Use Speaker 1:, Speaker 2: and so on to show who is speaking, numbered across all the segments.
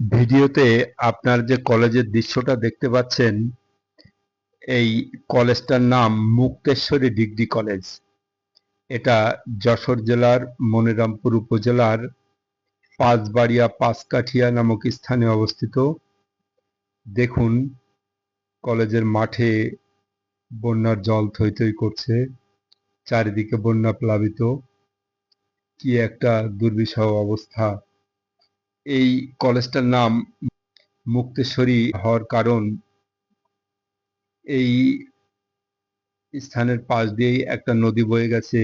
Speaker 1: ভিডিওতে আপনার যে কলেজের দৃশ্যটা দেখতে পাচ্ছেন, এই কলেজটার নাম মুক্তেশ্বরী ডিগ্রি কলেজ। এটা যশোর জেলার মনিরামপুর উপজেলার পাঁচবাড়িয়া পাঁচকাঠিয়া নামক স্থানে অবস্থিত। দেখুন, কলেজের মাঠে বন্যার জল থই থই করছে, চারিদিকে বন্যা প্লাবিত। কি একটা দুর্বিষহ অবস্থা। এই কলেজটার নাম মুক্তেশ্বরী হওয়ার কারণ এই স্থানের পাশ দিয়েই একটা নদী বয়ে গেছে।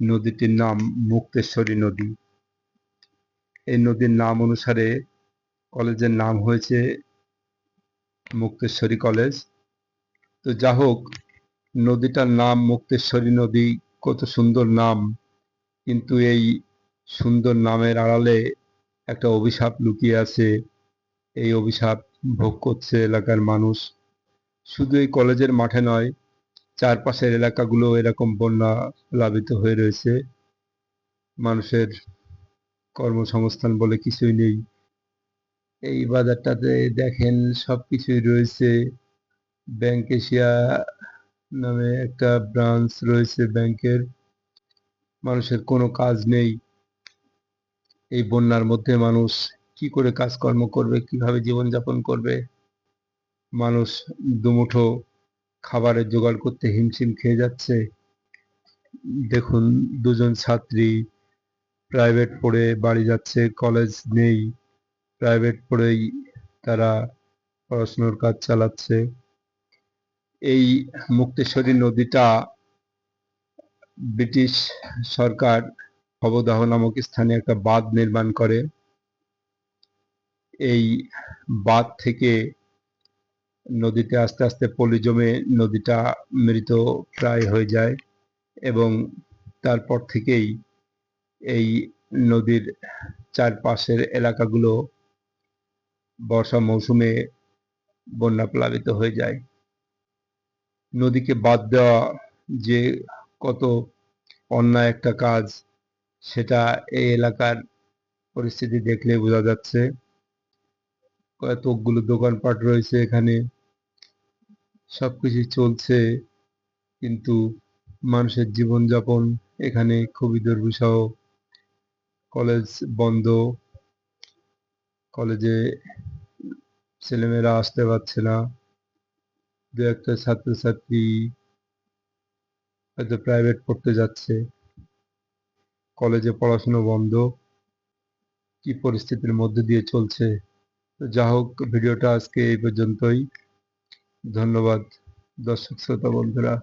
Speaker 1: নদীটির নাম মুক্তেশ্বরী নদী। এই নদীর নাম অনুসারে কলেজের নাম হয়েছে মুক্তেশ্বরী কলেজ। তো যা হোক, নদীটার নাম মুক্তেশ্বরী নদী, কত সুন্দর নাম। কিন্তু এই সুন্দর নামের আড়ালে একটা অভিশাপ লুকিয়ে আছে। এই অভিশাপ ভোগ করছে এলাকার মানুষ। শুধু এই কলেজের মাঠে নয়, চারপাশের এলাকাগুলো এরকম বন্যা প্লাবিত হয়ে রয়েছে। মানুষের কর্মসংস্থান বলে কিছুই নেই। এই বাজারটাতে দেখেন সবকিছুই রয়েছে। ব্যাংক এশিয়া নামে একটা ব্রাঞ্চ রয়েছে ব্যাংকের। মানুষের কোনো কাজ নেই। এই বন্যার মধ্যে মানুষ কি করে কাজকর্ম করবে, কীভাবে জীবনযাপন করবে? মানুষ দুমুঠো খাবারের জোগাড় করতে হিমশিম খেয়ে যাচ্ছে। দেখুন, দুজন ছাত্রী প্রাইভেট পড়ে বাড়ি যাচ্ছে কলেজ নেই প্রাইভেট পড়েই তারা পড়াশুনোর কাজ চালাচ্ছে। এই মুক্তেশ্বরী নদীটা ব্রিটিশ সরকার ভবদাহ নামক স্থানে একটা বাঁধ নির্মাণ করে। এই বাঁধ থেকে নদীতে আস্তে আস্তে পলি জমে নদীটা মৃত প্রায় হয়ে যায় এবং তারপর থেকেই এই নদীর চারপাশের এলাকাগুলো বর্ষা মৌসুমে বন্যা প্লাবিত হয়ে যায়। নদীকে বাদ দেওয়া যে কত অন্যায় একটা কাজ সেটা এই এলাকার পরিস্থিতি দেখলে বোঝা যাচ্ছে। কতগুলো দোকানপাট রয়েছে এখানে। সবকিছু চলছে, কিন্তু মানুষের জীবনযাপন এখানে খুবই দুর্বিষহ। কলেজ বন্ধ। কলেজে ছেলেমেয়েরা আসতে পারছে না। দু একটা ছাত্রছাত্রী হয়তো প্রাইভেট পড়তে যাচ্ছে। কলেজে পড়াশুনো বন্ধ। কি পরিস্থিতির মধ্যে দিয়ে চলছে? তো যা হোক, ভিডিওটা আজকে এই পর্যন্তই। ধন্যবাদ, দর্শক, শ্রোতা, বন্ধুরা।